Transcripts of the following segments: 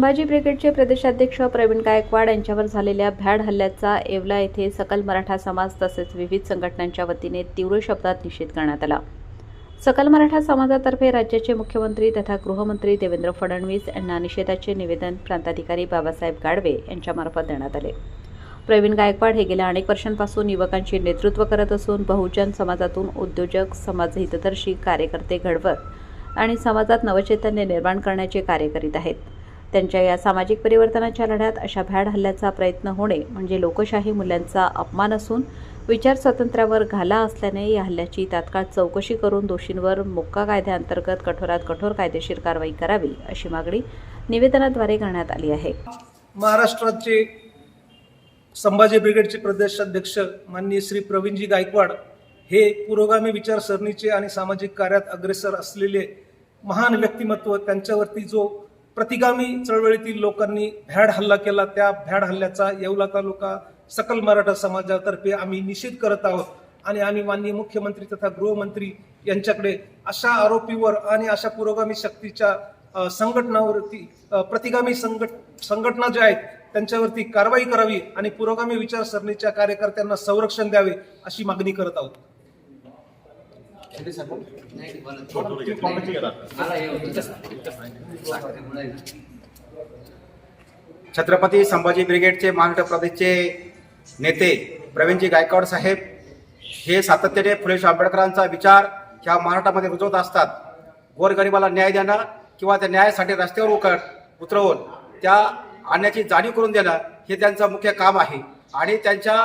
संभाजी ब्रिगेडचे प्रदेशाध्यक्ष प्रवीण गायकवाड यांच्यावर झालेल्या भ्याड हल्ल्याचा येवला येथे सकल मराठा समाज तसेच विविध संघटनांच्या वतीने तीव्र शब्दात निषेध करण्यात आला. सकल मराठा समाजातर्फे राज्याचे मुख्यमंत्री तथा गृहमंत्री देवेंद्र फडणवीस यांना निषेधाचे निवेदन प्रांताधिकारी बाबासाहेब गाडवे यांच्यामार्फत देण्यात आले. प्रवीण गायकवाड हे गेल्या अनेक वर्षांपासून युवकांचे नेतृत्व करत असून बहुजन समाजातून उद्योजक समाजहितदर्शी कार्यकर्ते घडवत आणि समाजात नवचैतन्य निर्माण करण्याचे कार्य करीत आहेत. त्यांच्या या सामाजिक परिवर्तनाच्या लढ्यात अशा भ्याड हल्ल्याचा प्रयत्न होणे म्हणजे लोकशाही मूल्यांचा अपमान असून विचार स्वातंत्र्यावर घाला असल्याने या हल्ल्याची तात्काळ चौकशी करून दोषींवर मोक्का कायद्याअंतर्गत कठोरात कठोर कायदेशीर कारवाई करावी अशी मागणी निवेदनाद्वारे करण्यात आली आहे. महाराष्ट्राचे संभाजी ब्रिगेडचे प्रदेशाध्यक्ष माननीय श्री प्रवीणजी गायकवाड हे पुरोगामी विचारसरणीचे आणि सामाजिक कार्यात अग्रेसर असलेले महान व्यक्तिमत्व त्यांच्यावरती जो प्रतिगामी चळवळीतील लोकांनी भ्याड हल्ला केला. त्या भ्याड हल्ल्याचा येवला तालुका सकल मराठा समाजातर्फे आम्ही निषेध करत आहोत. आणि आम्ही माननीय मुख्यमंत्री तथा गृहमंत्री यांच्याकडे अशा आरोपीवर आणि अशा पुरोगामी शक्तीच्या संघटनावरती प्रतिगामी संघट संघटना ज्या आहेत त्यांच्यावरती कारवाई करावी आणि पुरोगामी विचारसरणीच्या कार्यकर्त्यांना संरक्षण द्यावे अशी मागणी करत आहोत. छत्रपती संभाजी ब्रिगेडचे महाराष्ट्र प्रदेशचे नेते प्रवीणजी गायकवाड साहेब हे सातत्याने फुले आंबेडकरांचा विचार ह्या महाराष्ट्रामध्ये रुजवत असतात. गोरगरिबाला न्याय देणं किंवा त्या न्यायासाठी रस्त्यावर उकळ उतरवून त्या आणण्याची जाणीव करून देणं हे त्यांचं मुख्य काम आहे. आणि त्यांच्या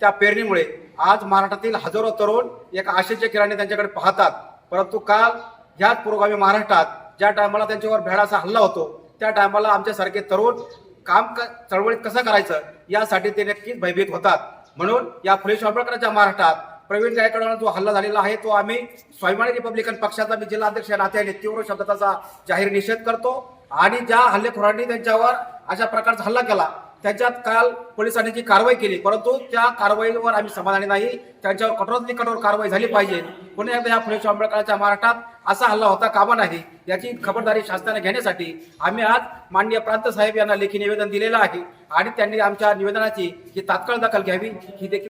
त्या पेरणीमुळे आज महाराष्ट्रातील हजारो तरुण एका आशेच्या किराणे त्यांच्याकडे पाहतात. परंतु काल ह्याच पुरोगामी महाराष्ट्रात ज्या टायमाला त्यांच्यावर भेडाचा हल्ला होतो त्या टायमाला आमच्यासारखे तरुण काम क चळवळीत कसं करायचं यासाठी ते नक्कीच भयभीत होतात. म्हणून या फुले शाहू महाराष्ट्रात प्रवीण गायकवाडांना जो हल्ला झालेला आहे तो आम्ही स्वाभिमानी रिपब्लिकन पक्षाचा मी जिल्हाध्यक्ष नात्याने तीव्र शब्दाचा जाहीर निषेध करतो. आणि ज्या हल्लेखोरांनी त्यांच्यावर अशा प्रकारचा हल्ला केला त्यांच्यात काल पोलिसांनी जी कारवाई केली परंतु त्या कारवाईवर आम्ही समाधानी नाही. त्यांच्यावर कठोरातली कठोर कारवाई झाली पाहिजे. पुन्हा एकदा या फुले शाहू महाराष्ट्रात असा हल्ला होता कामा नाही. याची खबरदारी शासनाने घेण्यासाठी आम्ही आज माननीय प्रांत साहेब यांना लेखी निवेदन दिलेलं आहे. आणि त्यांनी आमच्या निवेदनाची ही तात्काळ दखल घ्यावी ही देखील